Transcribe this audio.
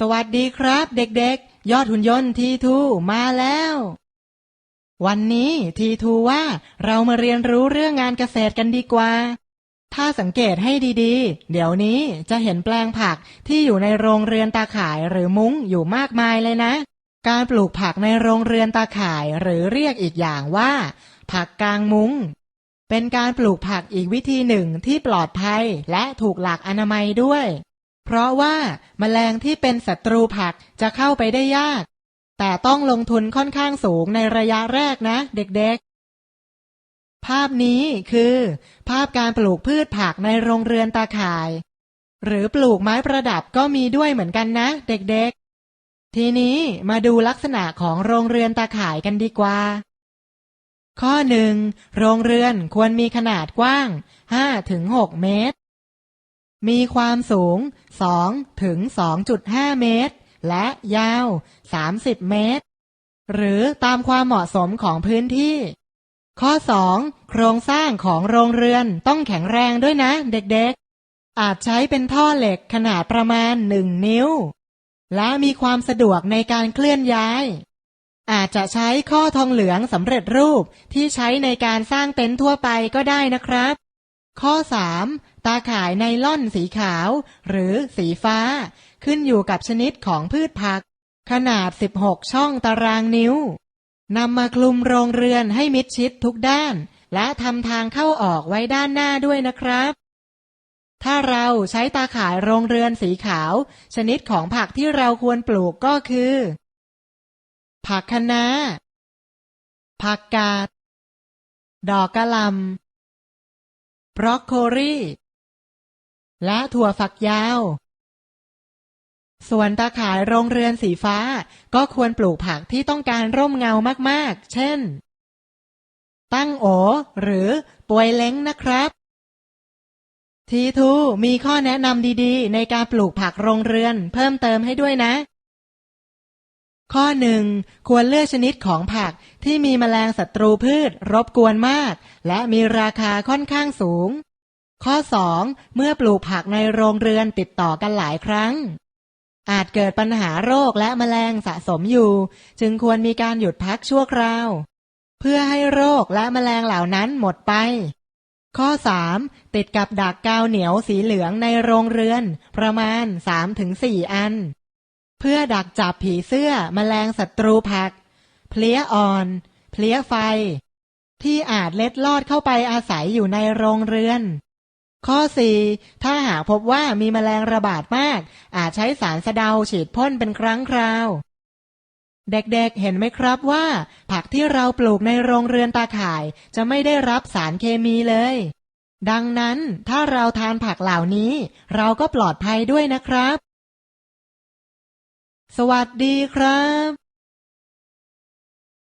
สวัสดีครับ เด็กๆ ยอดหุ่นยนต์ทีทูมาแล้ว วันนี้ทีทูว่าเรามาเรียนรู้เรื่องงานเกษตรกันดีกว่า ถ้าสังเกตให้ดีๆ เดี๋ยวนี้จะเห็นแปลงผักที่อยู่ในโรงเรือนตาข่ายหรือมุ้งอยู่มากมายเลยนะ การปลูกผักในโรงเรือนตาข่ายหรือเรียกอีกอย่างว่า ผักกลางมุ้ง เป็นการปลูกผักอีกวิธีหนึ่งที่ปลอดภัยและถูกหลักอนามัยด้วย เพราะว่าแมลงที่เป็นศัตรูผักจะเข้าไปได้ยาก แต่ต้องลงทุนค่อนข้างสูงในระยะแรกนะ เด็กๆ ภาพนี้คือ ภาพการปลูกพืชผักในโรงเรือนตาข่าย หรือปลูกไม้ประดับก็มีด้วยเหมือนกันนะ เด็กๆ ทีนี้มาดูลักษณะของโรงเรือนตาข่ายกันดีกว่า ข้อหนึ่งโรงเรือนควรมีขนาดกว้าง5-6 เมตร มีความสูง 2 ถึง 2.5 เมตร และยาว 30 เมตร หรือตามความเหมาะสมของพื้นที่ ข้อ 2 โครงสร้างของโรงเรือนต้องแข็งแรงด้วยนะเด็กๆ อาจใช้เป็นท่อเหล็กขนาดประมาณ 1 นิ้ว และมีความสะดวกในการเคลื่อนย้าย อาจจะใช้ข้อทองเหลืองสำเร็จรูปที่ใช้ในการสร้างเต็นท์ทั่วไปก็ได้นะครับข้อ 3. ตาข่ายไนล่อนสีขาว หรือสีฟ้า ขึ้นอยู่กับชนิดของพืชผัก ขนาด 16 ช่องตารางนิ้วนำมาคลุมโรงเรือนให้มิดชิดทุกด้าน และทำทางเข้าออกไว้ด้านหน้าด้วยนะครับ ถ้าเราใช้ตาข่ายโรงเรือนสีขาว ชนิดของผักที่เราควรปลูกก็คือ ผักคะน้า ผักกาด ดอกกะหล่ำบรอกโคลี และถั่วฝักยาว ส่วนตาข่ายโรงเรือนสีฟ้า ก็ควรปลูกผักที่ต้องการร่มเงามากๆ เช่น ตั้งโอ หรือปวยเล้งนะครับ ทีทูมีข้อแนะนำดีๆ ในการปลูกผักโรงเรือน เพิ่มเติมให้ด้วยนะ ข้อหนึ่งควรเลือกชนิดของผักที่มีแมลงศัตรูพืช รบกวนมาก และมีราคาค่อนข้างสูง ข้อสองเมื่อปลูกผักในโรงเรือนติดต่อกันหลายครั้ง อาจเกิดปัญหาโรคและแมลงสะสมอยู่ จึงควรมีการหยุดพักชั่วคราว เพื่อให้โรคและแมลงเหล่านั้นหมดไป ข้อ 3. ติดกับดักกาวเหนียวสีเหลืองในโรงเรือน ประมาณ 3-4 อัน เพื่อดักจับผีเสื้อแมลงศัตรูผัก เพลี้ยอ่อน เพลี้ยไฟที่อาจเล็ดลอดเข้าไปอาศัยอยู่ในโรงเรือน ข้อ 4. ถ้าหากพบว่ามีแมลงระบาดมาก อาจใช้สารสะเดาฉีดพ่นเป็นครั้งคราว เด็กๆเห็นไหมครับว่า ผักที่เราปลูกในโรงเรือนตาข่าย จะไม่ได้รับสารเคมีเลย ดังนั้นถ้าเราทานผักเหล่านี้ เราก็ปลอดภัยด้วยนะครับ สวัสดีครับ